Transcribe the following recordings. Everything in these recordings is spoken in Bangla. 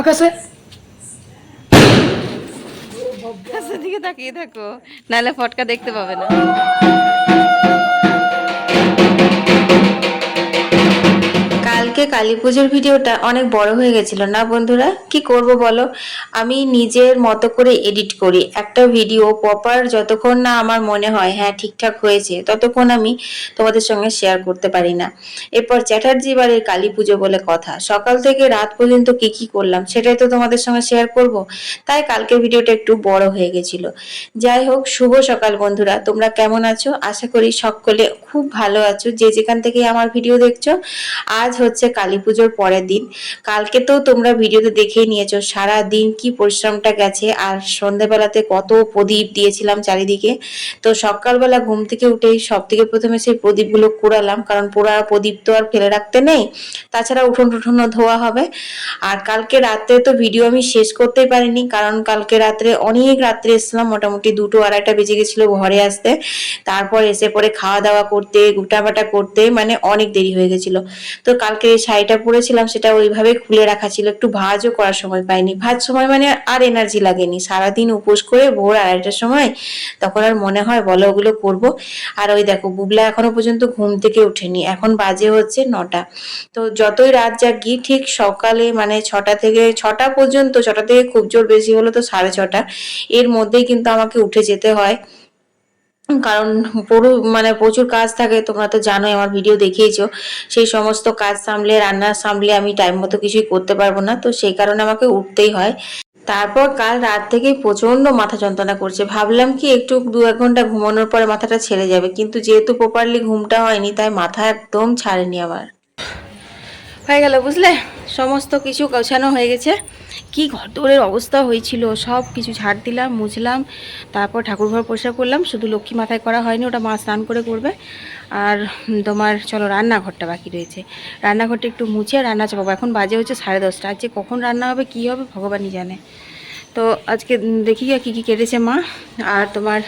আকাশে? আকাশের দিকে তাকিয়ে থাকো নাহলে ফটকা দেখতে পাবে না। কালকে কালী পুজোর ভিডিওটা অনেক বড় হয়ে গেছিল। না বন্ধুরা, কি করব বলো? আমি নিজের মতো করে এডিট করি। একটা ভিডিও প্রপার যতক্ষণ না আমার মনে হয় হ্যাঁ ঠিকঠাক হয়েছে, ততক্ষণ আমি তোমাদের সঙ্গে শেয়ার করতে পারি না। এরপর চ্যাটার্জি বাড়ির কালী পুজো বলে কথা। সকাল থেকে রাত পর্যন্ত কি কি করলাম সেটাই তো তোমাদের সঙ্গে শেয়ার করব। তাই কালকের ভিডিওটা একটু বড় হয়ে গেছিল। যাই হোক, শুভ সকাল বন্ধুরা। তোমরা কেমন আছো? আশা করি সকলে খুব ভালো আছো। যে যেখান থেকে আমার ভিডিও দেখছ, আজ হচ্ছে কালী পুজোর পরের দিন। কালকে তো তোমরা ভিডিওতে দেখেই নিয়েছো সারা দিন কি পরিশ্রমটা গেছে আর সন্ধেবেলাতে কত প্রদীপ দিয়েছিলাম চারিদিকে। তো সকালবেলা ঘুম থেকে উঠেই সব থেকে প্রথমে সেই প্রদীপগুলো কুড়ালাম, কারণ পোড়া প্রদীপ তো আর ফেলে রাখতে নেই, তাছাড়া উঠোন টুঠোনও ধোয়া হবে। আর কালকে রাত্রে তো ভিডিও আমি শেষ করতেই পারিনি, কারণ কালকে রাত্রে অনেক রাত্রে এসেছিলাম, মোটামুটি দুটো আড়াইটা বেজে গেছিল ঘরে আসতে। তারপর এসে পরে খাওয়া দাওয়া করতে, গুটাবাটা করতে মানে অনেক দেরি হয়ে গেছিল। তো কালকে শাড়িটা পরেছিলাম সেটা ওইভাবে খুলে রাখা ছিল। একটু ভাঁজও করার সময় পাইনি। ভাজ সময় মানে আর এনার্জি লাগেনি। সারাদিন উপোস করে ভোর আড়াইটার সময় তখন আর মনে হয় বলো ওগুলো করব আর ওই দেখো, বুবলা এখনও পর্যন্ত ঘুম থেকে ওঠেনি। এখন বাজে হচ্ছে নটা। তো যতই রাত জাগি, ঠিক সকালে মানে ছটা থেকে, ছটা পর্যন্ত, ছটা থেকে খুব জোর বেশি হলো তো সাড়ে ছটা। এর মধ্যেই কিন্তু আমাকে উঠে যেতে হয়। কারণ পুরো মানে প্রচুর কাজ থাকে, তোমরা তো জানোই, আমার ভিডিও দেখিয়েছো। সেই সমস্ত কাজ সামলে, রান্না সামলে আমি টাইম মতো কিছুই করতে পারব না, তো সেই কারণে আমাকে উঠতেই হয়। তারপর কাল রাত থেকে প্রচণ্ড মাথা যন্ত্রণা করছে। ভাবলাম কি, একটু দু এক ঘণ্টা ঘুমানোর পরে মাথাটা ছেড়ে যাবে, কিন্তু যেহেতু প্রপারলি ঘুমটা হয়নি, তাই মাথা একদম ছাড়েনি আমার। হয়ে গেল, বুঝলে? সমস্ত কিছু গোছানো হয়ে গেছে। কি ঘরদোরের অবস্থা হয়েছিল? সব কিছু ঝাড় দিলাম, মুছলাম, তারপর ঠাকুর ঘর পরিষ্কার করলাম। শুধু লক্ষ্মী মাথায় করা হয়নি, ওটা মা স্নান করে করবে। আর তোমার, চলো, রান্নাঘরটা বাকি রয়েছে। রান্নাঘরটা একটু মুছে, রান্না চাপাবো এখন বাজে হচ্ছে সাড়ে দশটা। আজকে কখন রান্না হবে, কি হবে, ভগবানই জানে। তো আজকে দেখি কী কী কেটেছে মা। আর তোমার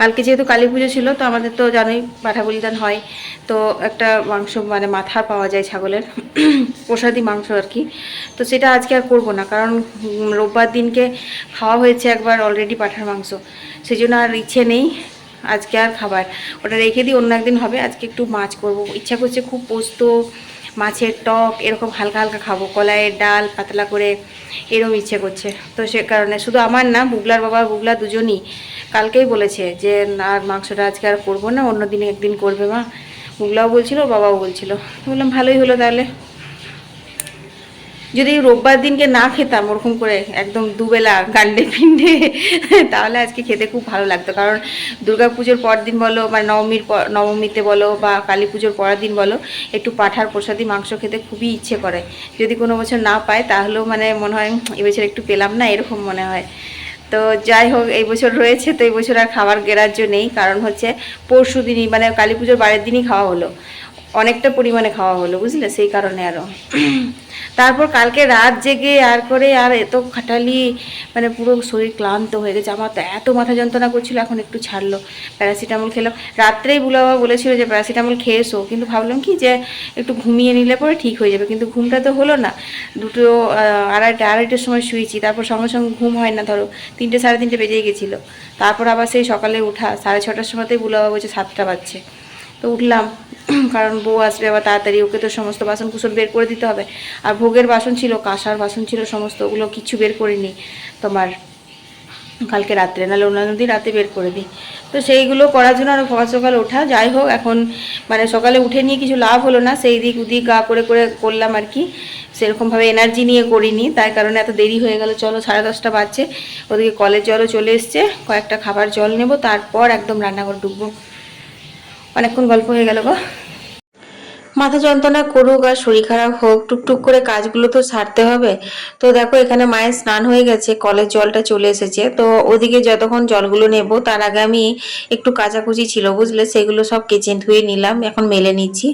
কালকে যেহেতু কালী পুজো ছিল, তো আমাদের তো জানোই পাঠা বলিদান হয়। তো একটা মাংস মানে মাথা পাওয়া যায় ছাগলের, প্রসাদি মাংস আর কি। তো সেটা আজকে আর করব না, কারণ রোববার দিনকে খাওয়া হয়েছে একবার অলরেডি পাঠার মাংস। সেই জন্য আর ইচ্ছে নেই আজকে আর খাবার। ওটা রেখে দিই, অন্য একদিন হবে, আজকে একটু মাছ করব। ইচ্ছা করছে খুব পোস্ত মাছের টক, এরকম হালকা হালকা খাব। কলাইয়ের ডাল, পাতলা করে এরকম ইচ্ছে করছে। তো সে কারণে শুধু আমার না, বুগলার বাবা, বুগলা দুজনই কালকেই বলেছে যে আর মাংসটা আজকে আর করব না, অন্য দিনে একদিন করবে মা। বুগলাও বলছিল, বাবাও বলছিল। বললাম, ভালোই হলো তাহলে। যদি রোববার দিনকে না খেতাম ওরকম করে একদম দুবেলা গান্ডে পিন্ডে তাহলে আজকে খেতে খুব ভালো লাগতো। কারণ দুর্গা পুজোর পর দিন বলো বা নবমীর নবমীতে বলো বা কালী পুজোর পরের দিন বলো, একটু পাঠার প্রসাদি মাংস খেতে খুবই ইচ্ছে করে। যদি কোনো বছর না পায়, তাহলেও মানে মনে হয় এবছর একটু পেলাম না, এরকম মনে হয়। তো যাই হোক, এই বছর রয়েছে, তো এই বছর আর খাবার গ্রাহ্য নেই। কারণ হচ্ছে পরশু দিনই মানে কালী পুজোর বারের দিনই খাওয়া হলো। অনেকটা পরিমাণে খাওয়া হলো, বুঝলে? সেই কারণে আরও তারপর কালকে রাত জেগে আর করে আর এত খাটালি মানে পুরো শরীর ক্লান্ত হয়ে গেছে। আমার তো এত মাথা যন্ত্রণা করছিল, এখন একটু ছাড়লো। প্যারাসিটামল খেলাম রাত্রেই বুলাবা বলেছিল যে, প্যারাসিটামল খেয়ে এসো। কিন্তু ভাবলাম কি যে, একটু ঘুমিয়ে নিলে পরে ঠিক হয়ে যাবে। কিন্তু ঘুমটা তো হলো না। দুটো আড়াইটা, আড়াইটার সময় শুয়েছি। তারপর সঙ্গে সঙ্গে ঘুম হয় না, ধরো তিনটে, সাড়ে তিনটে বেজে গেছিল। তারপর আবার সেই সকালে উঠা, সাড়ে ছটার সময়তেই বুলাবা বলছে, সাতটা বাজছে। তো উঠলাম। কারণ বউ আসবে আবার তাড়াতাড়ি, ওকে তো সমস্ত বাসন কুসন বের করে দিতে হবে। আর ভোগের বাসন ছিল, কাঁসার বাসন ছিল, সমস্ত ওগুলো কিছু বের করিনি। তোমার কালকে রাত্রে, নাহলে অন্যান্য দিন রাতে বের করে দিই। তো সেইগুলো করার জন্য আরও সকাল সকাল ওঠা। যাই হোক, এখন মানে সকালে উঠে নিয়ে কিছু লাভ হলো না। সেই দিক উদিক গা করে করে করলাম আর কি। সেরকমভাবে এনার্জি নিয়ে করিনি। তাই কারণে এত দেরি হয়ে গেল। চলো, সাড়ে দশটা বাজছে। ওদিকে কলের জলও চলে এসছে। কয়েকটা খাবার জল নেব, তারপর একদম রান্নাঘর ঢুকবো। অনেকক্ষণ গল্প হয়ে গেল গো। মাথা যন্ত্রণা করুক আর শরীর খারাপ হোক, টুকটুক করে কাজগুলো তো সারতে হবে। তো দেখো, এখানে মায়ের স্নান হয়ে গেছে, কলের জলটা চলে এসেছে। তো ওদিকে যতক্ষণ জলগুলো নেব, তার আগে আমি একটু কাচাকুচি ছিল, বুঝলে? সেগুলো সব কেচেন ধুয়ে নিলাম, এখন মেলে নিচ্ছি।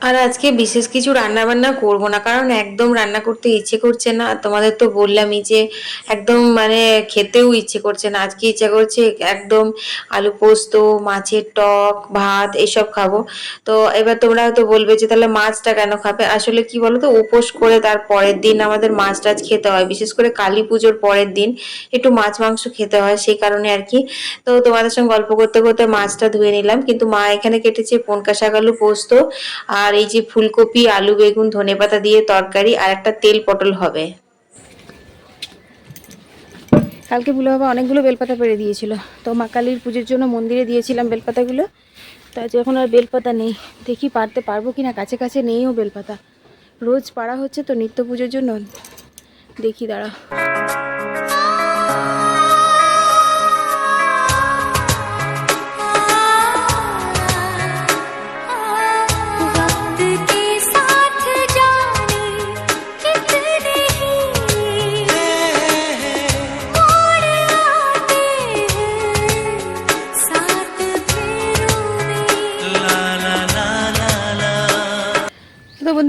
আর আজকে বিশেষ কিছু রান্না বান্না করব না, কারণ একদম রান্না করতে ইচ্ছে করছে না। তোমাদের তো বললামই যে একদম মানে খেতেও ইচ্ছে করছে না। আজকে ইচ্ছে করছে একদম আলু পোস্ত, মাছের টক, ভাত এসব খাব। তো এবার তোমরা হয়তো বলবে যে তাহলে মাছটা কেন খাবে? আসলে কি বলো তো উপোস করে তার পরের দিন আমাদের মাছ টাছ খেতে হয়। বিশেষ করে কালী পুজোর পরের দিন একটু মাছ মাংস খেতে হয়, সেই কারণে আর কি। তো তোমাদের সঙ্গে গল্প করতে করতে মাছটা ধুয়ে নিলাম। কিন্তু মা এখানে কেটেছে পনকা শাক আলু পোস্ত আর এই যে ফুলকপি, আলু, বেগুন, ধনেপাতা দিয়ে তরকারি আর একটা তেল পটল হবে। কালকে বুলো বাবা অনেকগুলো বেলপাতা পেরে দিয়েছিল। তো মা কালীর পুজোর জন্য মন্দিরে দিয়েছিলাম বেলপাতাগুলো। তো এখন আর বেলপাতা নেই। দেখি পারতে পারব কি না কাছে কাছে নেইও বেলপাতা। রোজ পাড়া হচ্ছে তো নিত্য পুজোর জন্য। দেখি দাঁড়া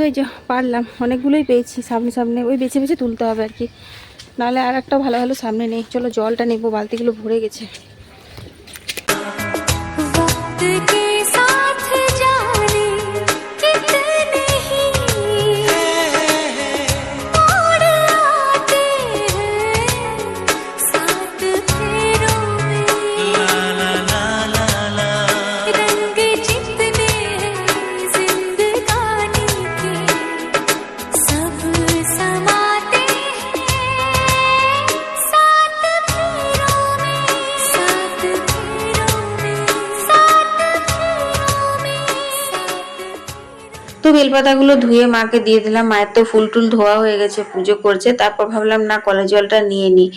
এই যে পারলাম, অনেকগুলোই পেয়েছি সামনে সামনে, ওই বেছে বেছে তুলতে হবে আর কি। নাহলে আর একটা ভালো ভালো সামনে নেই। চলো জলটা নেব, বালতিগুলো ভরে গেছে। তো বেলপাতাগুলো ধুয়ে মাকে দিয়ে দিলাম। মায়ের তো ফুল টুল ধোয়া হয়ে গেছে, পুজো করছে। তারপর ভাবলাম, না কলের জলটা নিয়ে নিই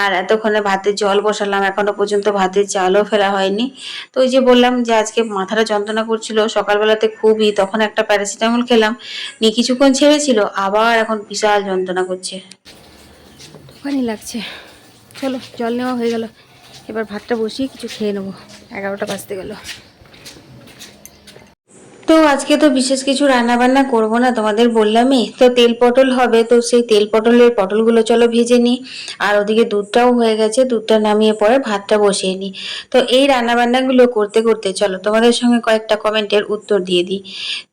আর এতক্ষণে ভাতের জল বসালাম। এখনও পর্যন্ত ভাতের চালও ফেলা হয়নি। তো ওই যে বললাম যে, আজকে মাথাটা যন্ত্রণা করছিল। সকালবেলাতে খুবই, তখন একটা প্যারাসিটামল খেলাম। নিয়ে কিছুক্ষণ ছেড়েছিল, আবার এখন বিশাল যন্ত্রণা করছে। ওখানে লাগছে। চলো, জল নেওয়া হয়ে গেল। এবার ভাতটা বসিয়ে কিছু খেয়ে নেব। এগারোটা বাজতে গেল। তো আজকে তো বিশেষ কিছু রান্না বান্না করব না, তোমাদের বললামই। তো তেল পটল হবে, তো সেই তেল পটলের পটলগুলো চলো ভেজে নিই। আর ওদিকে দুধটাও হয়ে গেছে, দুধটা নামিয়ে পরে ভাতটা বসিয়ে নিই। তো এই রান্না বান্নাগুলো করতে করতে চলো, তোমাদের সঙ্গে কয়েকটা কমেন্টের উত্তর দিয়ে দিই।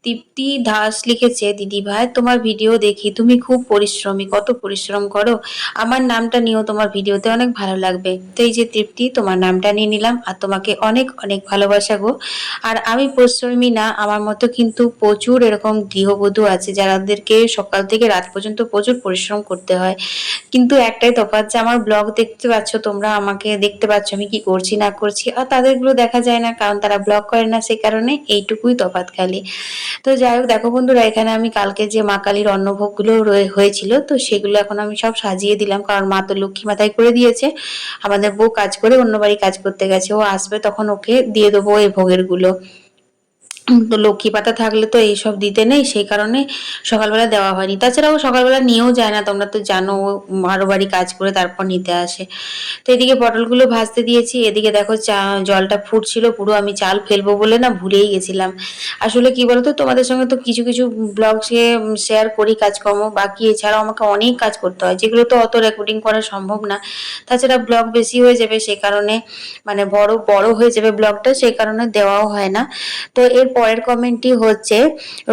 তৃপ্তি দাস লিখেছে, দিদি ভাই, তোমার ভিডিও দেখি, তুমি খুব পরিশ্রমী, কত পরিশ্রম করো। আমার নামটা নিয়েও তোমার ভিডিওতে অনেক ভালো লাগবে। তো এই যে তৃপ্তি, তোমার নামটা নিয়ে নিলাম, আর তোমাকে অনেক অনেক ভালোবাসা গো। আর আমি পরিশ্রমী না, আমার মতো কিন্তু প্রচুর এরকম গৃহবধূ আছে যাদেরকে সকাল থেকে রাত পর্যন্ত প্রচুর পরিশ্রম করতে হয়। কিন্তু একটাই তফাৎ যে আমার ব্লগ দেখতে পাচ্ছ, তোমরা আমাকে দেখতে পাচ্ছ আমি কি করছি, না করছি, আর তাদেরগুলো দেখা যায় না কারণ তারা ব্লগ করে না সেই কারণে এইটুকুই তফাৎ খালি। তো যাই হোক, দেখো বন্ধুরা, এখানে আমি কালকে যে মা কালীর অন্নভোগগুলো হয়েছিল, তো সেগুলো এখন আমি সব সাজিয়ে দিলাম কারণ মা তো লক্ষ্মী মাথায় করে দিয়েছে। আমাদের বউ কাজ করে অন্য বাড়ি কাজ করতে গেছে, ও আসবে তখন ওকে দিয়ে দেবো এই ভোগেরগুলো তো লক্ষ্মী পাতা থাকলে তো এইসব দিতে নেই, সেই কারণে সকালবেলা দেওয়া হয়নি। তাছাড়া ও সকালবেলা নিয়েও যায় না, তোমরা তো জানো আরও বাড়ি কাজ করে তারপর নিতে আসে। তো এদিকে পটলগুলো ভাজতে দিয়েছি, এদিকে দেখো চা, জলটা ফুটছিল, পুরো আমি চাল ফেলব বলে না ভুলেই গেছিলাম। আসলে কি বলতো, তোমাদের সঙ্গে তো কিছু কিছু ব্লগ শেয়ার করি কাজকর্ম, বাকি এছাড়াও আমাকে অনেক কাজ করতে হয়, যেগুলো তো অত রেকর্ডিং করা সম্ভব না। তাছাড়া ব্লগ বেশি হয়ে যাবে, সে কারণে মানে বড় বড় হয়ে যাবে ব্লগটা সেই কারণে দেওয়াও হয় না। তো এর পরের কমেন্টটি হচ্ছে,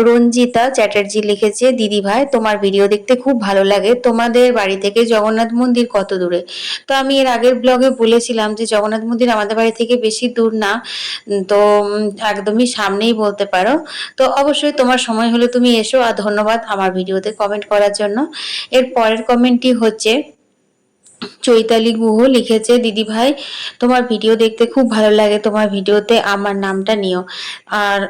রঞ্জিতা চ্যাটার্জি লিখেছে, দিদি ভাই, তোমার ভিডিও দেখতে খুব ভালো লাগে। তোমাদের বাড়ি থেকে জগন্নাথ মন্দির কত দূরে? তো আমি এর আগের ব্লগে বলেছিলাম যে, জগন্নাথ মন্দির আমাদের বাড়ি থেকে বেশি দূর না। তো একদমই সামনেই বলতে পারো। তো অবশ্যই তোমার সময় হলে তুমি এসো। আর ধন্যবাদ আমার ভিডিওতে কমেন্ট করার জন্য। এর পরের কমেন্টটি হচ্ছে চৈতালি গুহ লিখেছে দিদি ভাই তোমার ভিডিও দেখতে খুব ভালো লাগে, তোমার ভিডিওতে আমার নামটা নিও। আর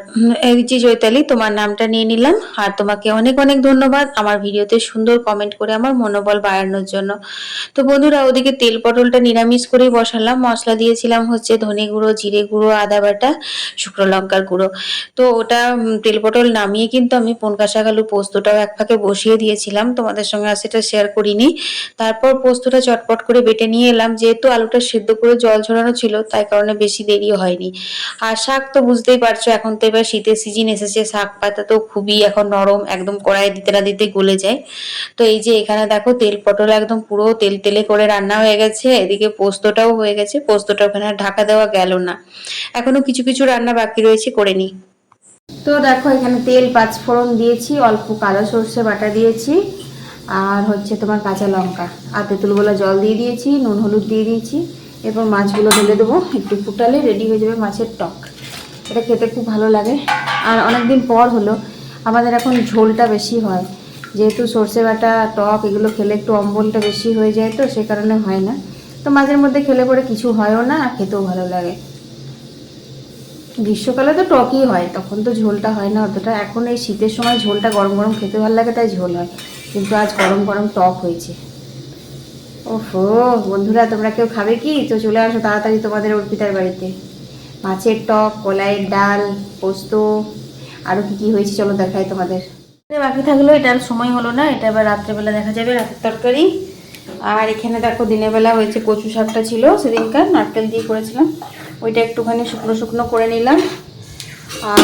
এই যে চৈতালি, তোমার নামটা নিয়ে নিলাম। আর তোমাকে অনেক অনেক ধন্যবাদ আমার ভিডিওতে সুন্দর কমেন্ট করে আমার মনোবল বাড়ানোর জন্য। তো বন্ধুরা, ওদিকে তেল পটলটা নিরামিষ করেই বসালাম। মশলা দিয়েছিলাম হচ্ছে ধনে গুঁড়ো, জিরে গুঁড়ো, আদা বাটা, শুকনো লঙ্কার গুঁড়ো। তো ওটা তেল পটল নামিয়ে কিন্তু আমি পনকা শাক আলু পোস্তটাও এক ফাঁকে বসিয়ে দিয়েছিলাম। তোমাদের সঙ্গে আর সেটা শেয়ার করিনি। তারপর পোস্তটা ঝটপট করে বেটে নিয়ে এলাম। যেহেতু আলুটা সেদ্ধ করে জল ঝরানো ছিল, তাই কারণে বেশি দেরি হয়নি। আর শাক তো বুঝতেই পারছ, এখন তো এবার শীতের সিজন এসেছে, শাক পাতা তো খুবই এখন নরম, একদম কড়াই দিতে না দিতে গলে যায়। তো এই যে এখানে দেখো, তেল পটল একদম পুরো তেল তেলে করে রান্না হয়ে গেছে, এদিকে পোস্তটাও হয়ে গেছে, পোস্তটা ওখানে ঢাকা দেওয়া গেল না। এখনও কিছু কিছু রান্না বাকি রয়েছে, করে নিই তো দেখো, এখানে তেল পাঁচ ফোড়ন দিয়েছি, অল্প কালো সর্ষে বাটা দিয়েছি। আর হচ্ছে তোমার কাঁচা লঙ্কা। আর তেঁতুলগুলো জল দিয়ে দিয়েছি, নুন, হলুদ দিয়ে দিয়েছি। এরপর মাছগুলো ঢেলে দেবো, একটু ফুটালে রেডি হয়ে যাবে মাছের টক। এটা খেতে খুব ভালো লাগে। আর অনেক দিন পর হলো, আমাদের এখন ঝোলটা বেশি হয়। যেহেতু সর্ষে বাটা, টক, এগুলো খেলে একটু অম্বলটা বেশি হয়ে যায় তো, সে কারণে হয় না। তো মাঝের মধ্যে খেলে পরে কিছু হয়ও না, আর খেতেও ভালো লাগে। গ্রীষ্মকালে তো টকই হয়, তখন তো ঝোলটা হয় না অতটা। এখন এই শীতের সময় ঝোলটা গরম গরম খেতে ভালো লাগে, তাই ঝোল হয়। কিন্তু আজ গরম গরম টক হয়েছে। ওহো বন্ধুরা, তোমরা কেউ খাবে কি? তো চলে আসো তাড়াতাড়ি তোমাদের অর্পিতার বাড়িতে। মাছের টক, কলাইয়ের ডাল, পোস্ত আরও কী কী হয়েছে চলো দেখাই তোমাদের। বাকি থাকল, এটা আর সময় হলো না, এটা এবার রাত্রেবেলা দেখা যাবে, রাতের তরকারি। আর এখানে দেখো, দিনের বেলা হয়েছে কচু শাকটা ছিল, সেদিনকার নারকেল দিয়ে করেছিলাম। ওইটা একটুখানি শুকনো শুকনো করে নিলাম।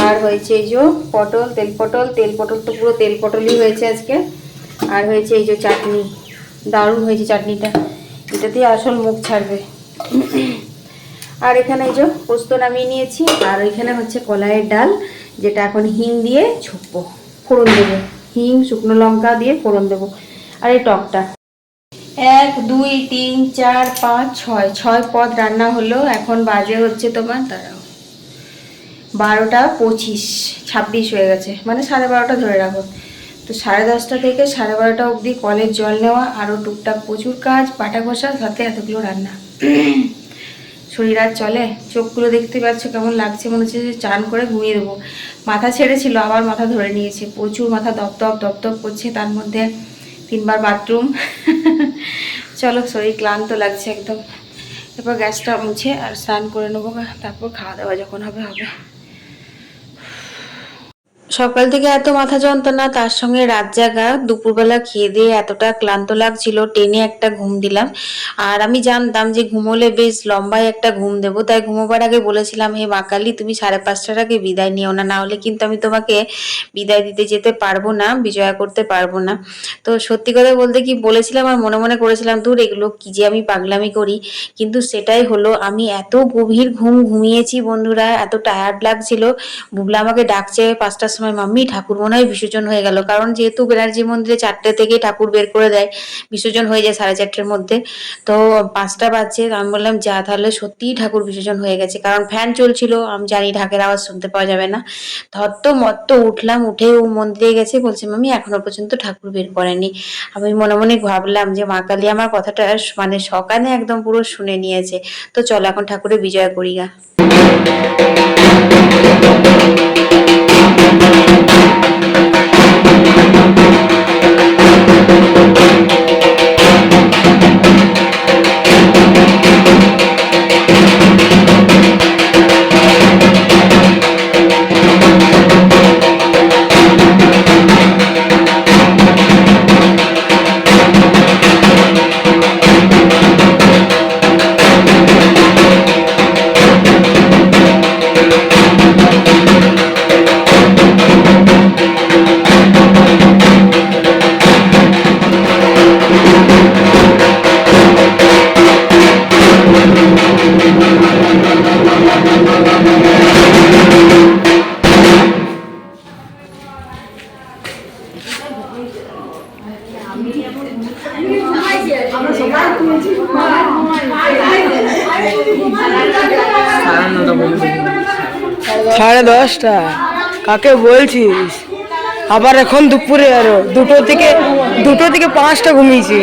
আর হয়েছে এই যে পটল, তেল পটল তেল পটল তো পুরো তেল পটলই হয়েছে আজকে। আর হয়েছে এই যে চাটনি, দারুণ হয়েছে চাটনিটা। এটা দিয়ে আসল মুখ ছাড়বে। আর এখানে এই যে পোস্ত নামিয়ে নিয়েছি, আর এখানে হচ্ছে কলাইয়ের ডাল, যেটা এখন হিং দিয়ে ছুপবো, ফোড়ন দেবো। হিং, শুকনো লঙ্কা দিয়ে ফোড়ন দেবো। আর এই টকটা। এক, দুই, তিন, চার, পাঁচ, ছয়। ছয় পদ রান্না হলো, এখন বাজে হচ্ছে তোমার, দাঁড়াও। বারোটা পঁচিশ, ছাব্বিশ হয়ে গেছে। মানে সাড়ে বারোটা ধরে রাখো। তো সাড়ে দশটা থেকে সাড়ে বারোটা অবধি কলের জল নেওয়া আরও টুকটাক প্রচুর কাজ, পাটা ঘষা, সাথে এতগুলো রান্না। শরীর আর চলে? চোখগুলো দেখতে পাচ্ছ কেমন লাগছে? মনে হচ্ছে যে চান করে ঘুমিয়ে দেবো। মাথা ছেড়েছিল, আবার মাথা ধরে নিয়েছে। প্রচুর মাথা দপদপ দপদপ করছে, তার মধ্যে তিনবার বাথরুম। চলো, শরীর ক্লান্ত লাগছে একদম। এরপর গ্যাসটা মুছে আর স্নান করে নেব, তারপর খাওয়া দাওয়া যখন হবে হবে। সকাল থেকে এত মাথা যন্ত্রণা, তার সঙ্গে রাত জাগা, দুপুরবেলা খেয়ে দিয়ে এতটা ক্লান্ত লাগছিল, টেনে একটা ঘুম দিলাম। আর আমি জানতাম যে ঘুমোলে বেশ লম্বায় একটা ঘুম দেবো, তাই ঘুমোবার আগে বলেছিলাম, হে মাকালি তুমি সাড়ে পাঁচটার আগে বিদায় নিও না হলে কিন্তু আমি তোমাকে বিদায় দিতে যেতে পারব না, বিজয়া করতে পারব না। তো সত্যি কথা বলতে কি বলেছিলাম আর মনে মনে করেছিলাম দূর এগুলো কি যে আমি পাগলামি করি? কিন্তু সেটাই হলো, আমি এত গভীর ঘুম ঘুমিয়েছি বন্ধুরা, এত টায়ার্ড লাগছিল। বুবলা আমাকে ডাকছে পাঁচটার সময় মাম্মি ঠাকুর মনে হয় বিসর্জন হয়ে গেল। কারণ যেহেতু ব্যানার্জি মন্দিরে চারটে থেকে ঠাকুর বের করে দেয়, বিসর্জন হয়ে যায় সাড়ে চারটের মধ্যে। তো পাঁচটা বাজছে আমি বললাম, যা তাহলে সত্যিই ঠাকুর বিসর্জন হয়ে গেছে। কারণ ফ্যান চলছিল, আমি জানি ঢাকের আওয়াজ শুনতে পাওয়া যাবে না। ধত্ত মত্ত উঠলাম, উঠে ও মন্দিরে গেছে, বলছে মামি এখনও পর্যন্ত ঠাকুর বের করেনি। আমি মনে মনে ভাবলাম যে, মা কালী আমার কথাটা মানে সকালে একদম পুরো শুনে নিয়েছে। তো চলো এখন ঠাকুরের বিজয় করি গা। সাড়ে দশটা কাকে বলছিস? আবার এখন দুপুরে আরও। দুটো থেকে দুটো থেকে পাঁচটা ঘুমিয়েছি।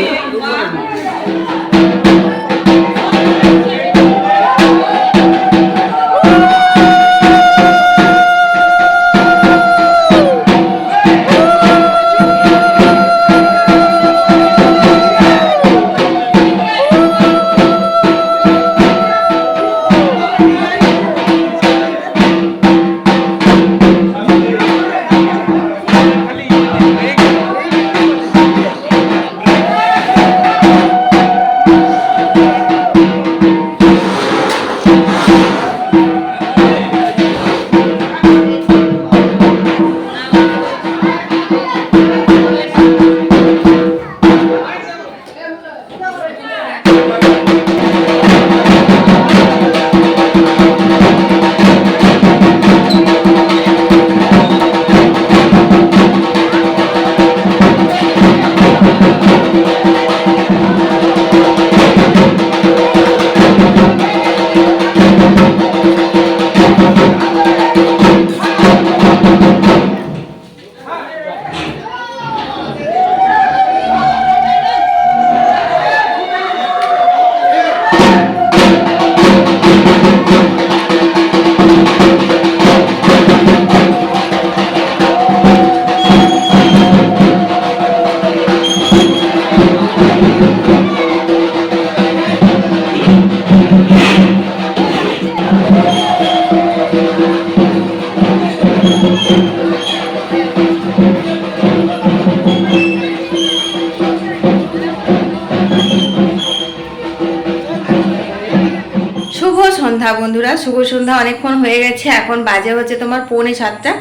সন্ধ্যা বন্ধুরা, শুভ সন্ধ্যা, অনেকক্ষণ হয়ে গেছে, এখন বাজে হচ্ছে তোমার পৌনে সাতটা।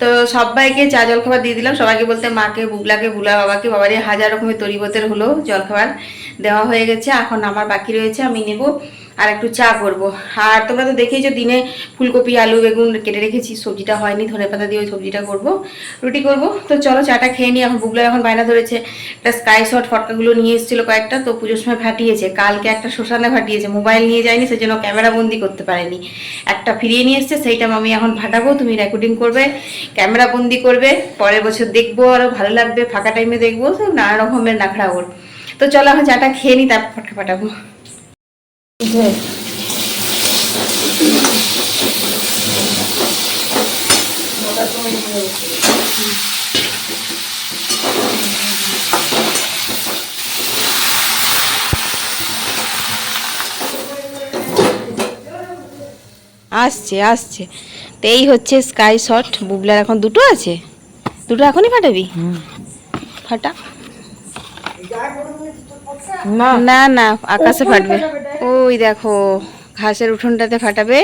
তো সবাইকে চা জলখাবার দিয়ে দিলাম, সবাইকে বলতে মাকে বুগলাকে বুলা বাবাকে, বাবারে হাজার রকমের তরিবতের হলো জলখাবার দেওয়া হয়ে গেছে, এখন আমার বাকি রয়েছে, আমি নেব। আর একটু চা করব। আর তোমরা তো দেখেইছো দিনে ফুলকপি, আলু, বেগুন কেটে রেখেছি, সবজিটা হয়নি, ধনে পাতা দিয়ে ওই সবজিটা করব, রুটি করব। তো চলো চাটা খেয়ে নিই, এখন বুগলা এখন বায়না ধরেছে। একটা স্কাই শট ফটকাগুলো নিয়ে এসেছিল কয়েকটা, তো পুজোর সময় ফাটিয়েছে কালকে একটা শ্মশানে ফাটিয়েছে মোবাইল নিয়ে যায়নি, সেজন্য ক্যামেরা বন্দি করতে পারেনি। একটা ফিরিয়ে নিয়ে এসছে, সেইটা আমি এখন ফাটাবো তুমি রেকর্ডিং করবে ক্যামেরা বন্দি করবে, পরের বছর দেখব আরও ভালো লাগবে, ফাঁকা টাইমে দেখব নানা রকমের নাখড়া ওর। তো চলো এখন চাটা খেয়ে নিই, তারপর ফটকা ফাটাবো আসছে আসছে। তো এই হচ্ছে স্কাই শট বুবলার এখন দুটো আছে? দুটো এখনই ফাটাবি? ফাটা? না। না না আকাশে ফাটবে ওই দেখো ঘাসের উঠোনটাতে ফাটাবে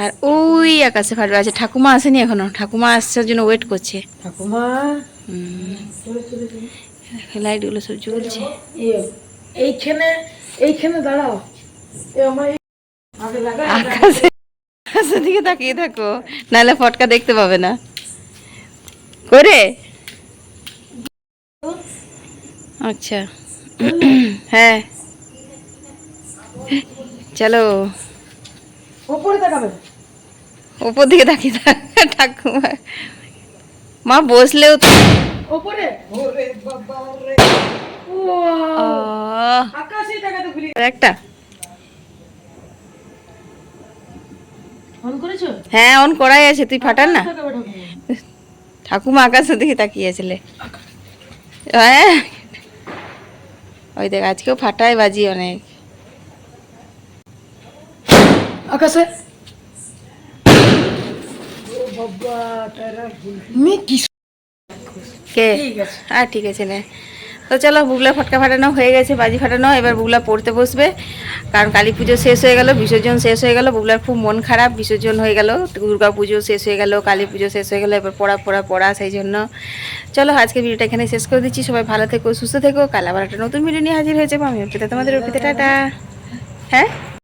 আর ওই আকাশে ফাটবে। আচ্ছা ঠাকুমা আসেনি এখনও? ঠাকুমা আসার জন্য ওয়েট করছে। ঠাকুমা? লাইটগুলো সব জ্বলছে। এইখানে এইখানে দাঁড়াও। আকাশে আকাশের দিকে তাকিয়ে থাকো নাহলে ফটকা দেখতে পাবে না। করে? আচ্ছা। হ্যাঁ। চলো। ওপরে তাকাবে। ওপর দিকে তাকিয়ে থাক ঠাকুমা। মা বসলেও তো ওপরে? ওরে বাবা রে। আকাশে তাকাতে ভুলি একটা। করেছ? হ্যাঁ অন করাই আছে তুই ফাটান না। ঠাকুমা। ঠাকুমা আকাশের দিকে তাকিয়েছিলে হ্যাঁ। ওই দেখ আজকেও ফাটায় বাজি অনেক। আকাশে? কি ঠিক আছে। হ্যাঁ ঠিক আছে নে। তো চলো বুগলা ফটকা ফাটানো হয়ে গেছে বাজি ফাটানো। এবার বুগলা পড়তে বসবে। কারণ কালী পুজো শেষ হয়ে গেল বিসর্জন শেষ হয়ে গেল। বুগলার খুব মন খারাপ বিসর্জন হয়ে গেল দুর্গা পুজো শেষ হয়ে গেল কালী পুজো শেষ হয়ে গেল এবার পড়া পড়া পড়া সেই জন্য। চলো আজকে ভিডিওটা এখানে শেষ করে দিচ্ছি। সবাই ভালো থেকো সুস্থ থেকো। কাল আবার একটা নতুন ভিডিও নিয়ে হাজির হয়ে যাব। আমি অর্পিতা তোমাদের অর্পিতা টাটা। হ্যাঁ?